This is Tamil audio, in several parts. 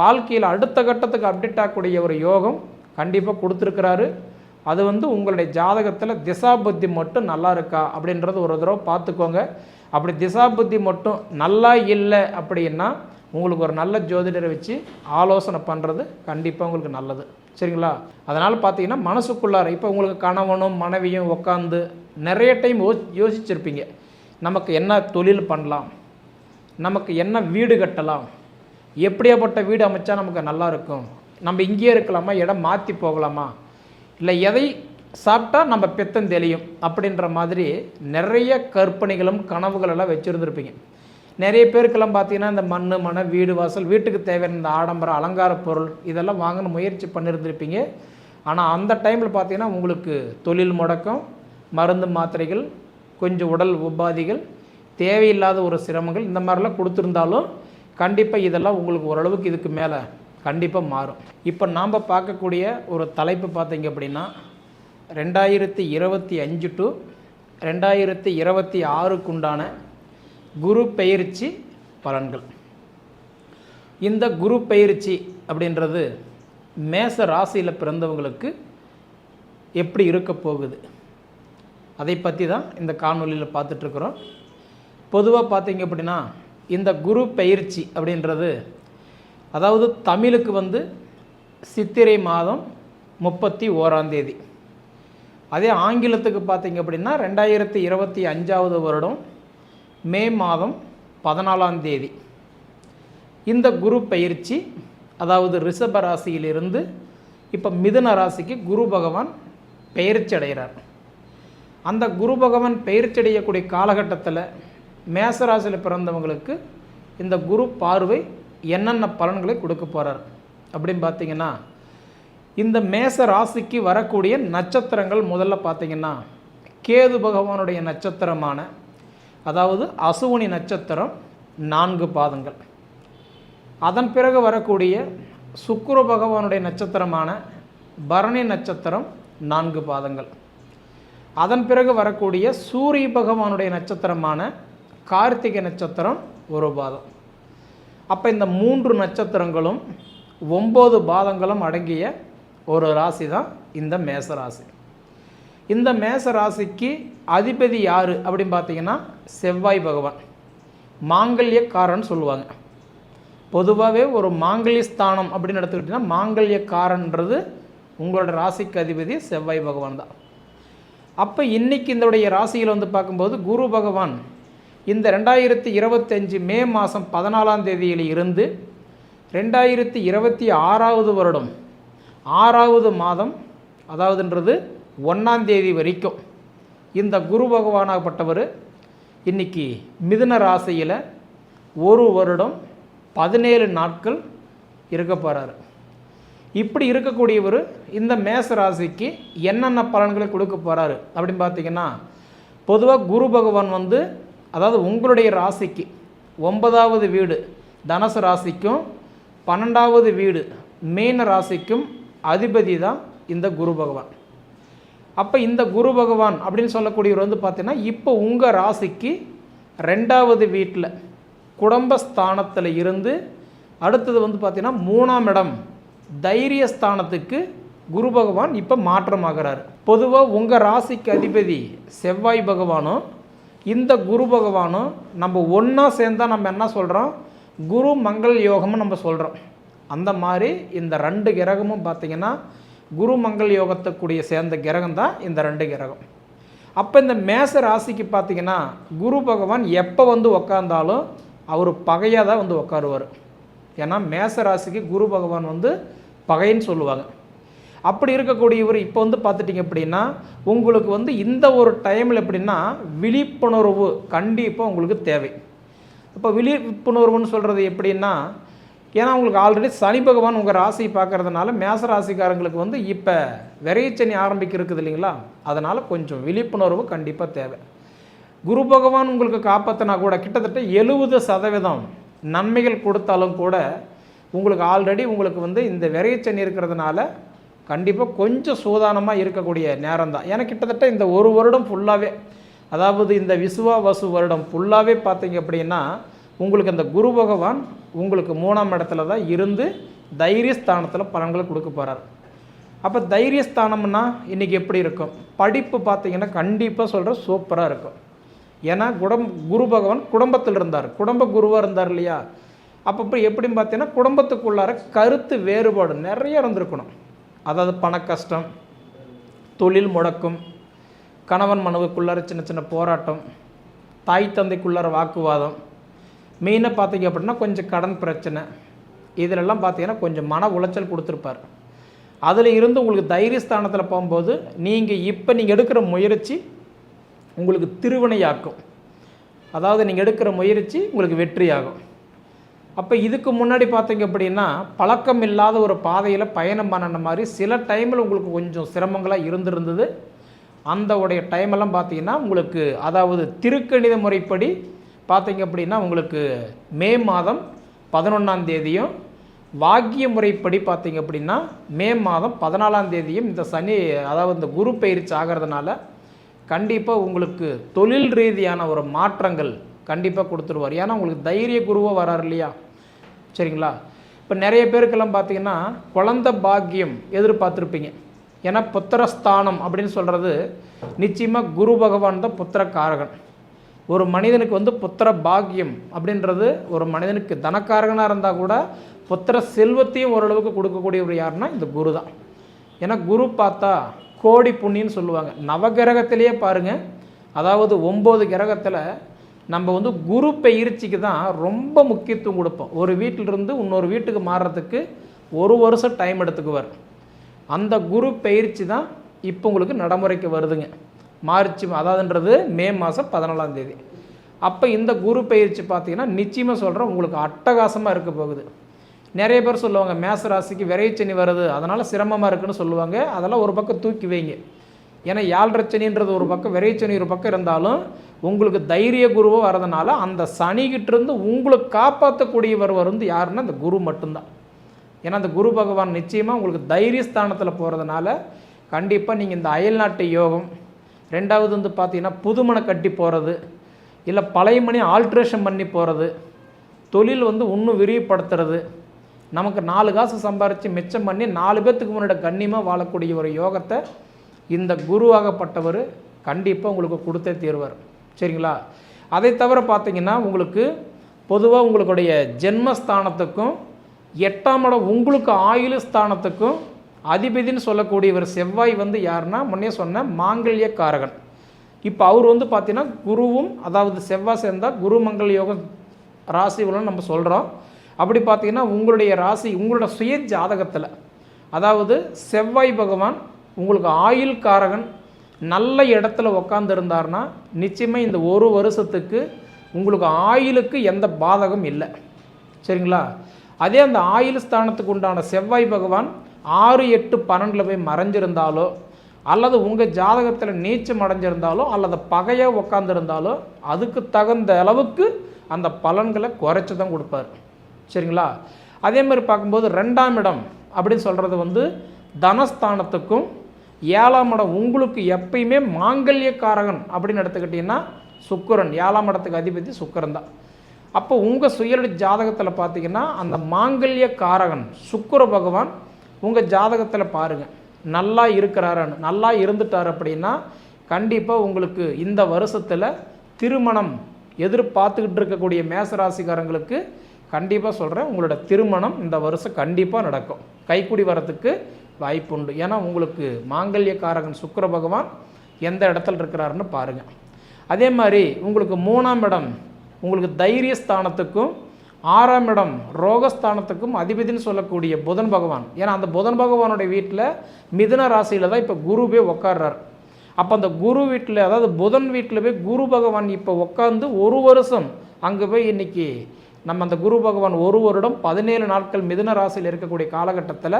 வாழ்க்கையில் அடுத்த கட்டத்துக்கு அப்டேட் ஆகக்கூடிய ஒரு யோகம் கண்டிப்பாக கொடுத்துருக்கிறாரு. அது வந்து உங்களுடைய ஜாதகத்தில் திசாபுத்தி மட்டும் நல்லா இருக்கா அப்படின்றது ஒரு தடவை பார்த்துக்கோங்க. அப்படி திசாபுத்தி மட்டும் நல்லா இல்லை அப்படின்னா உங்களுக்கு ஒரு நல்ல ஜோதிடரை வச்சு ஆலோசனை பண்ணுறது கண்டிப்பாக உங்களுக்கு நல்லது. சரிங்களா? அதனால் பார்த்தீங்கன்னா மனசுக்குள்ளார இப்போ உங்களுக்கு கணவனும் மனைவியும் உட்காந்து நிறைய டைம் யோ யோசிச்சிருப்பீங்க. நமக்கு என்ன தொழில் பண்ணலாம்? நமக்கு என்ன வீடு கட்டலாம்? எப்படியாப்பட்ட வீடு அமைச்சா நமக்கு நல்லா இருக்கும் நம்ம இங்கேயே இருக்கலாமா? இடம் மாற்றி போகலாமா? இல்லை எதை சாப்பிட்டா நம்ம பித்தம் தெளியும்? அப்படின்ற மாதிரி நிறைய கற்பனைகளும் கனவுகள் எல்லாம் வச்சுருந்துருப்பீங்க. நிறைய பேருக்கெல்லாம் பார்த்தீங்கன்னா இந்த மண் மன வீடு வாசல் வீட்டுக்கு தேவையான இந்த ஆடம்பர அலங்கார பொருள் இதெல்லாம் வாங்கின முயற்சி பண்ணியிருந்திருப்பீங்க ஆனால் அந்த டைமில் பார்த்தீங்கன்னா உங்களுக்கு தொழில் முடக்கம் மருந்து மாத்திரைகள் கொஞ்சம் உடல் உபாதிகள் தேவையில்லாத ஒரு சிரமங்கள் இந்த மாதிரிலாம் கொடுத்துருந்தாலும் கண்டிப்பாக இதெல்லாம் உங்களுக்கு ஓரளவுக்கு இதுக்கு மேலே கண்டிப்பாக மாறும். இப்போ நாம் பார்க்கக்கூடிய ஒரு தலைப்பு பார்த்தீங்க அப்படின்னா ரெண்டாயிரத்தி இருபத்தி அஞ்சு டு ரெண்டாயிரத்தி இருபத்தி ஆறுக்குண்டான குரு பயிற்சி பலன்கள். இந்த குரு பயிற்சி அப்படின்றது மேச ராசியில் பிறந்தவங்களுக்கு எப்படி இருக்க போகுது? அதை பற்றி தான் இந்த காணொலியில் பார்த்துட்ருக்குறோம் பொதுவாக பார்த்தீங்க அப்படின்னா இந்த குரு பயிற்சி அப்படின்றது. அதாவது தமிழுக்கு வந்து சித்திரை மாதம் முப்பத்தி ஓராம் தேதி. அதே ஆங்கிலத்துக்கு பார்த்தீங்க அப்படின்னா ரெண்டாயிரத்தி இருபத்தி அஞ்சாவது வருடம் மே மாதம் பதினாலாம் தேதி. இந்த குரு பயிற்சி அதாவது ரிஷப ராசியிலிருந்து இப்போ மிதுன ராசிக்கு குரு பகவான் பெயர்ச்சி அடைகிறார். அந்த குரு பகவான் பெயர்ச்சி அடையக்கூடிய காலகட்டத்தில் மேசராசியில் பிறந்தவங்களுக்கு இந்த குரு பார்வை என்னென்ன பலன்களை கொடுக்க போகிறார் அப்படின்னு பார்த்தீங்கன்னா இந்த மேச ராசிக்கு வரக்கூடிய நட்சத்திரங்கள் முதல்ல பார்த்தீங்கன்னா கேது பகவானுடைய நட்சத்திரமான அதாவது அசுவனி நட்சத்திரம் நான்கு பாதங்கள். அதன் பிறகு வரக்கூடிய சுக்குர பகவானுடைய நட்சத்திரமான பரணி நட்சத்திரம் நான்கு பாதங்கள். அதன் பிறகு வரக்கூடிய சூரிய பகவானுடைய நட்சத்திரமான கார்த்திகை நட்சத்திரம் ஒரு பாதம். அப்போ இந்த மூன்று நட்சத்திரங்களும் ஒம்பது பாதங்களும் அடங்கிய ஒரு ராசி தான் இந்த மேச ராசி. இந்த மேச ராசிக்கு அதிபதி யார் அப்படின்னு பார்த்தீங்கன்னா செவ்வாய் பகவான். மாங்கல்யக்காரன் சொல்லுவாங்க. பொதுவாகவே ஒரு மாங்கல்ய ஸ்தானம் அப்படின்னு எடுத்துக்கிட்டிங்கன்னா மாங்கல்யக்காரன்றது உங்களோட ராசிக்கு அதிபதி செவ்வாய் பகவான் தான். அப்போ இன்னைக்கு இதனுடைய ராசியில் வந்து பார்க்கும்போது குரு பகவான் இந்த ரெண்டாயிரத்தி இருபத்தஞ்சி மே மாதம் பதினாலாம் தேதியில் இருந்து ரெண்டாயிரத்தி இருபத்தி ஆறாவது வருடம் ஆறாவது மாதம் அதாவதுன்றது ஒன்றாம் தேதி வரைக்கும் இந்த குரு பகவானாகப்பட்டவர் இன்னைக்கு மிதுன ராசியில் ஒரு வருடம் பதினேழு நாட்கள் இருக்க போகிறாரு இப்படி இருக்கக்கூடியவர் இந்த மேச ராசிக்கு என்னென்ன பலன்களை கொடுக்க போகிறாரு அப்படின்னு பார்த்தீங்கன்னா பொதுவாக குரு பகவான் வந்து அதாவது உங்களுடைய ராசிக்கு ஒன்பதாவது வீடு தனுசு ராசிக்கும் பன்னெண்டாவது வீடு மீன ராசிக்கும் அதிபதி தான் இந்த குரு பகவான். அப்போ இந்த குரு பகவான் அப்படின்னு சொல்லக்கூடியவர் வந்து பார்த்தீங்கன்னா இப்போ உங்கள் ராசிக்கு ரெண்டாவது வீட்டில் குடும்பஸ்தானத்தில் இருந்து அடுத்தது வந்து பார்த்தீங்கன்னா மூணாம் இடம் தைரியஸ்தானத்துக்கு குரு பகவான் இப்போ மாற்றமாகிறார். பொதுவாக உங்கள் ராசிக்கு அதிபதி செவ்வாய் பகவானும் இந்த குரு பகவானும் நம்ம ஒன்றா சேர்ந்தால் நம்ம என்ன சொல்கிறோம் குரு மங்கள் யோகம்னு நம்ம சொல்கிறோம் அந்த மாதிரி இந்த ரெண்டு கிரகமும் பார்த்திங்கன்னா குரு மங்கள் யோகத்துக்குடிய சேர்ந்த கிரகம் தான் இந்த ரெண்டு கிரகம். அப்போ இந்த மேச ராசிக்கு பார்த்திங்கன்னா குரு பகவான் எப்போ வந்து உக்காந்தாலும் அவர் பகையாக தான் வந்து உட்காருவார் ஏன்னா மேச ராசிக்கு குரு பகவான் வந்து பகைன்னு சொல்லுவாங்க. அப்படி இருக்கக்கூடியவர் இப்போ வந்து பார்த்துட்டிங்க அப்படின்னா உங்களுக்கு வந்து இந்த ஒரு டைமில் எப்படின்னா விழிப்புணர்வு கண்டிப்பாக உங்களுக்கு தேவை. இப்போ விழிப்புணர்வுன்னு சொல்கிறது எப்படின்னா ஏன்னா உங்களுக்கு ஆல்ரெடி சனி பகவான் உங்கள் ராசியை பார்க்குறதுனால மேச ராசிக்காரங்களுக்கு வந்து இப்போ விரைச்சனி ஆரம்பிக்க இருக்குது இல்லைங்களா? அதனால் கொஞ்சம் விழிப்புணர்வு கண்டிப்பாக தேவை. குரு பகவான் உங்களுக்கு காப்பாற்றினா கூட கிட்டத்தட்ட எழுபது சதவீதம் நன்மைகள் கொடுத்தாலும் கூட உங்களுக்கு ஆல்ரெடி உங்களுக்கு வந்து இந்த விரைச்சனி இருக்கிறதுனால கண்டிப்பாக கொஞ்சம் சூதானமாக இருக்கக்கூடிய நேரம் தான் ஏன்னா கிட்டத்தட்ட இந்த ஒரு வருடம் ஃபுல்லாகவே அதாவது இந்த விசுவா வசு வருடம் ஃபுல்லாகவே பார்த்தீங்க அப்படின்னா உங்களுக்கு அந்த குரு பகவான் உங்களுக்கு மூணாம் இடத்துல தான் இருந்து தைரியஸ்தானத்தில் பலன்களை கொடுக்க போகிறார் அப்போ தைரியஸ்தானம்னா இன்றைக்கி எப்படி இருக்கும்? படிப்பு பார்த்திங்கன்னா கண்டிப்பாக சொல்கிற சூப்பராக இருக்கும். ஏன்னா குடம் குரு பகவான் குடும்பத்தில் இருந்தார். குடும்ப குருவாக இருந்தார் இல்லையா? அப்பப்போ எப்படின்னு பார்த்தீங்கன்னா குடும்பத்துக்குள்ளார கருத்து வேறுபாடு நிறைய இருந்திருக்கணும். அதாவது பண கஷ்டம் தொழில் முடக்கம் கணவன் மனைவிக்குள்ளார சின்ன சின்ன போராட்டம் தாய் தந்தைக்குள்ளார வாக்குவாதம் மெயினாக பார்த்தீங்க அப்படின்னா கொஞ்சம் கடன் பிரச்சனை. இதிலெல்லாம் பார்த்தீங்கன்னா கொஞ்சம் மன உளைச்சல் கொடுத்துருப்பார். அதில் இருந்து உங்களுக்கு தைரியஸ்தானத்தில் போகும்போது நீங்கள் இப்போ நீங்கள் எடுக்கிற முயற்சி உங்களுக்கு திருவினையாக்கும். அதாவது நீங்கள் எடுக்கிற முயற்சி உங்களுக்கு வெற்றியாகும். அப்போ இதுக்கு முன்னாடி பார்த்தீங்க அப்படின்னா பழக்கம் இல்லாத ஒரு பாதையில் பயணம் பண்ணின மாதிரி சில டைமில் உங்களுக்கு கொஞ்சம் சிரமங்களாக இருந்திருந்தது. அந்த உடைய டைமெல்லாம் பார்த்தீங்கன்னா உங்களுக்கு அதாவது திருக்கணித முறைப்படி பார்த்தீங்க அப்படின்னா உங்களுக்கு மே மாதம் பதினொன்றாம் தேதியும் வாக்கிய முறைப்படி பார்த்தீங்க அப்படின்னா மே மாதம் பதினாலாம் தேதியும் இந்த சனி அதாவது இந்த குரு பயிற்சி ஆகிறதுனால கண்டிப்பாக உங்களுக்கு தொழில் ரீதியான ஒரு மாற்றங்கள் கண்டிப்பாக கொடுத்துருவார். ஏன்னா உங்களுக்கு தைரிய குருவாக வரார் இல்லையா? சரிங்களா? இப்போ நிறைய பேருக்கெல்லாம் பார்த்தீங்கன்னா குழந்த பாக்கியம் எதிர்பார்த்துருப்பீங்க. ஏன்னா புத்திரஸ்தானம் அப்படின்னு சொல்கிறது நிச்சயமாக குரு பகவான் தான் புத்திரக்காரகன். ஒரு மனிதனுக்கு வந்து புத்திர பாக்கியம் அப்படின்றது ஒரு மனிதனுக்கு தனக்காரகனாக இருந்தால் கூட புத்திர செல்வத்தையும் ஓரளவுக்கு கொடுக்கக்கூடிய ஒரு யாருன்னா இந்த குரு தான். ஏன்னா குரு பார்த்தா கோடி புண்ணின்னு சொல்லுவாங்க. நவகிரகத்திலேயே பாருங்கள் அதாவது ஒம்பது கிரகத்தில் நம்ம வந்து குரு பயிற்சிக்கு தான் ரொம்ப முக்கியத்துவம் கொடுப்போம். ஒரு வீட்டிலிருந்து இன்னொரு வீட்டுக்கு மாறுறதுக்கு ஒரு வருஷம் டைம் எடுத்துக்குவார். அந்த குரு பயிற்சி தான் இப்போ உங்களுக்கு நடைமுறைக்கு வருதுங்க. மார்ச் அதாவதுன்றது மே மாதம் பதினாலாம் தேதி. அப்போ இந்த குரு பயிற்சி பார்த்தீங்கன்னா நிச்சயமாக சொல்கிறேன் உங்களுக்கு அட்டகாசமாக இருக்க போகுது. நிறைய பேர் சொல்லுவாங்க மேச ராசிக்கு விரைச்சனி வருது அதனால் சிரமமாக இருக்குன்னு சொல்லுவாங்க. அதெல்லாம் ஒரு பக்கம் தூக்கி வைங்க. ஏன்னா யாழ்ரச்சனின்றது ஒரு பக்கம் விரைச்சனி ஒரு பக்கம் இருந்தாலும் உங்களுக்கு தைரிய குருவோ வரதுனால அந்த சனிகிட்டிருந்து உங்களை காப்பாற்றக்கூடியவர் வந்து யாருன்னா அந்த குரு மட்டும்தான். ஏன்னா அந்த குரு பகவான் நிச்சயமாக உங்களுக்கு தைரிய ஸ்தானத்தில் போகிறதுனால கண்டிப்பாக நீங்கள் இந்த அயல்நாட்டு யோகம் ரெண்டாவது வந்து பார்த்தீங்கன்னா புதுமனை கட்டி போகிறது இல்லை பழைய மணி ஆல்ட்ரேஷன் பண்ணி போகிறது தொழில் வந்து இன்னும் விரிவுபடுத்துறது நமக்கு நாலு காசு சம்பாரித்து மிச்சம் பண்ணி நாலு பேர்த்துக்கு முன்னாடி கண்ணியமாக வாழக்கூடிய ஒரு யோகத்தை இந்த குருவாகப்பட்டவர் கண்டிப்பாக உங்களுக்கு கொடுத்தே தீர்வார். சரிங்களா? அதை தவிர பார்த்தீங்கன்னா உங்களுக்கு பொதுவாக உங்களுடைய ஜென்மஸ்தானத்துக்கும் எட்டாம் இடம் உங்களுக்கு ஆயுள் ஸ்தானத்துக்கும் அதிபதினு சொல்லக்கூடியவர் செவ்வாய் வந்து யாருன்னா முன்னே சொன்ன மாங்கல்ய காரகன் இப்போ அவர் வந்து பார்த்தீங்கன்னா குருவும் அதாவது செவ்வாய் சேர்ந்தால் குரு மங்கள் யோகம் ராசி உலகம் நம்ம சொல்கிறோம் அப்படி பார்த்தீங்கன்னா உங்களுடைய ராசி உங்களோட சுய ஜாதகத்தில் அதாவது செவ்வாய் பகவான் உங்களுக்கு ஆயுள் காரகன் நல்ல இடத்துல உக்காந்துருந்தார்னா நிச்சயமாக இந்த ஒரு வருஷத்துக்கு உங்களுக்கு ஆயுளுக்கு எந்த பாதகம் இல்லை. சரிங்களா? அதே அந்த ஆயுள் ஸ்தானத்துக்கு உண்டான செவ்வாய் பகவான் ஆறு எட்டு பன்னெண்டில் போய் மறைஞ்சிருந்தாலோ அல்லது உங்கள் ஜாதகத்தில் நீச்சம் அடைஞ்சிருந்தாலோ அல்லது பகையாக உக்காந்துருந்தாலோ அதுக்கு தகுந்த அளவுக்கு அந்த பலன்களை குறைச்சி தான் கொடுப்பார். சரிங்களா? அதே மாதிரி பார்க்கும்போது ரெண்டாம் இடம் அப்படின்னு சொல்கிறது வந்து தனஸ்தானத்துக்கும் ஏழாம் இடம் உங்களுக்கு எப்பயுமே மாங்கல்யக்காரகன் அப்படின்னு எடுத்துக்கிட்டிங்கன்னா சுக்கரன். ஏழாம் இடத்துக்கு அதிபதி சுக்கரன் தான். அப்போ உங்கள் சுயலடி ஜாதகத்தில் பார்த்தீங்கன்னா அந்த மாங்கல்ய காரகன் சுக்கிர பகவான் உங்கள் ஜாதகத்தில் பாருங்கள் நல்லா இருக்கிறாருன்னு நல்லா இருந்துட்டார் அப்படின்னா கண்டிப்பாக உங்களுக்கு இந்த வருஷத்தில் திருமணம் எதிர்பார்த்துக்கிட்டு இருக்கக்கூடிய மேசராசிக்காரங்களுக்கு கண்டிப்பாக சொல்கிறேன் உங்களோட திருமணம் இந்த வருஷம் கண்டிப்பாக நடக்கும். கைக்குடி வரத்துக்கு வாய்ப்புண்டு. ஏன்னா உங்களுக்கு மாங்கல்யக்காரகன் சுக்கர பகவான் எந்த இடத்துல இருக்கிறாருன்னு பாருங்கள் அதே மாதிரி உங்களுக்கு மூணாம் இடம் உங்களுக்கு தைரிய ஸ்தானத்துக்கும் ஆறாம் இடம் ரோகஸ்தானத்துக்கும் அதிபதினு சொல்லக்கூடிய புதன் பகவான். ஏன்னா அந்த புதன் பகவானுடைய வீட்டில் மிதுன ராசியில் தான் இப்போ குருவே உக்காடுறார் அப்போ அந்த குரு வீட்டில் அதாவது புதன் வீட்டில் போய் குரு பகவான் இப்போ உட்காந்து ஒரு வருஷம் அங்கே போய் இன்னைக்கு நம்ம அந்த குரு பகவான் ஒரு வருடம் பதினேழு நாட்கள் மிதுன ராசியில் இருக்கக்கூடிய காலகட்டத்தில்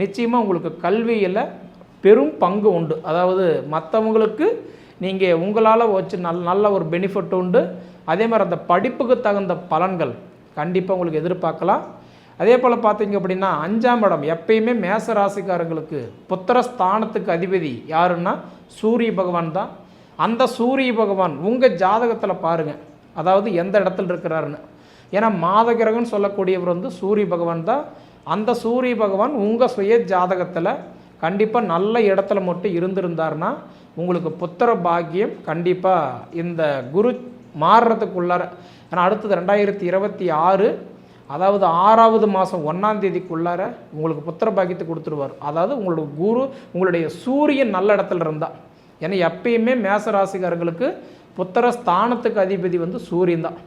நிச்சயமாக உங்களுக்கு கல்வியில் பெரும் பங்கு உண்டு. அதாவது மற்றவங்களுக்கு நீங்கள் உங்களால் வச்சு நல் நல்ல ஒரு பெனிஃபிட் உண்டு. அதே மாதிரி அந்த படிப்புக்கு தகுந்த பலன்கள் கண்டிப்பாக உங்களுக்கு எதிர்பார்க்கலாம். அதே போல் பார்த்தீங்க அப்படின்னா அஞ்சாம் இடம் எப்பயுமே மேச ராசிக்காரங்களுக்கு புத்திர ஸ்தானத்துக்கு அதிபதி யாருன்னா சூரிய பகவான் தான். அந்த சூரிய பகவான் உங்கள் ஜாதகத்தில் பாருங்கள் அதாவது எந்த இடத்துல இருக்கிறாருன்னு. ஏன்னா மாதகிரகம்னு சொல்லக்கூடியவர் வந்து சூரிய பகவான் தான். அந்த சூரிய பகவான் உங்கள் சுய ஜாதகத்தில் கண்டிப்பாக நல்ல இடத்துல மட்டும் இருந்திருந்தாருன்னா உங்களுக்கு புத்திர பாக்கியம் கண்டிப்பாக இந்த குரு மாறுறதுக்குள்ளார ஏன்னா அடுத்தது ரெண்டாயிரத்தி இருபத்தி ஆறு அதாவது ஆறாவது மாதம் ஒன்றாம் தேதிக்குள்ளார உங்களுக்கு புத்திர பாக்கியத்தை கொடுத்துருவார். அதாவது உங்களோட குரு உங்களுடைய சூரியன் நல்ல இடத்துல இருந்தால் ஏன்னா எப்பயுமே மேச ராசிக்காரங்களுக்கு புத்திர ஸ்தானத்துக்கு அதிபதி வந்து சூரியன் தான்.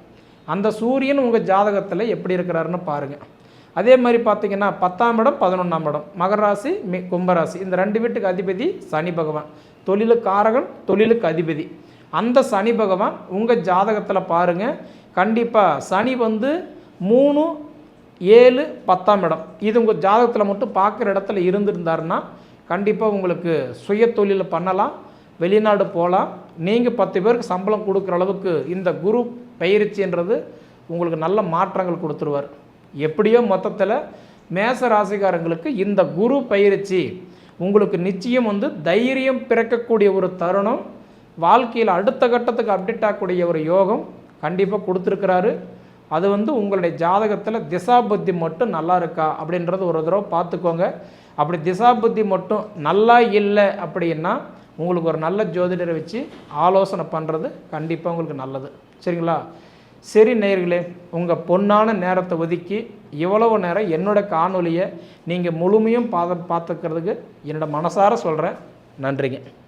அந்த சூரியன் உங்கள் ஜாதகத்தில் எப்படி இருக்கிறாருன்னு பாருங்கள் அதே மாதிரி பார்த்தீங்கன்னா பத்தாம் இடம் பதினொன்றாம் இடம். மகராசி கும்பராசி இந்த ரெண்டு வீட்டுக்கு அதிபதி சனி பகவான். தொழிலுக்கு காரகன் தொழிலுக்கு அதிபதி. அந்த சனி பகவான் உங்கள் ஜாதகத்தில் பாருங்கள் கண்டிப்பாக சனி வந்து மூணு ஏழு பத்தாம் இடம். இது உங்கள் ஜாதகத்தில் மட்டும் பார்க்குற இடத்துல இருந்திருந்தாருன்னா கண்டிப்பாக உங்களுக்கு சுய தொழில் பண்ணலாம். வெளிநாடு போகலாம். நீங்கள் பத்து பேருக்கு சம்பளம் கொடுக்குற அளவுக்கு இந்த குரு பயிற்சின்றது உங்களுக்கு நல்ல மாற்றங்கள் கொடுத்துருவார். எப்படியோ மொத்தத்தில் மேச ராசிக்காரங்களுக்கு இந்த குரு பயிற்சி. உங்களுக்கு நிச்சயம் வந்து தைரியம் பிறக்கக்கூடிய ஒரு தருணம். வாழ்க்கையில் அடுத்த கட்டத்துக்கு அப்டேட் ஆகக்கூடிய ஒரு யோகம் கண்டிப்பாக கொடுத்துருக்கிறாரு. அது வந்து உங்களுடைய ஜாதகத்தில் திசாபுத்தி மட்டும் நல்லா இருக்கா அப்படின்றது ஒரு தடவை பார்த்துக்கோங்க. அப்படி திசாபுத்தி மட்டும் நல்லா இல்லை அப்படின்னா உங்களுக்கு ஒரு நல்ல ஜோதிடரை வச்சு ஆலோசனை பண்ணுறது கண்டிப்பாக உங்களுக்கு நல்லது. சரிங்களா? சரி நேயர்களே உங்கள் பொன்னான நேரத்தை ஒதுக்கி இவ்வளவு நேரம் என்னோட காணொலியை நீங்கள் முழுமையும் பாத பார்த்துக்கிறதுக்கு என்னோடய மனசார சொல்கிறேன் நன்றிங்க.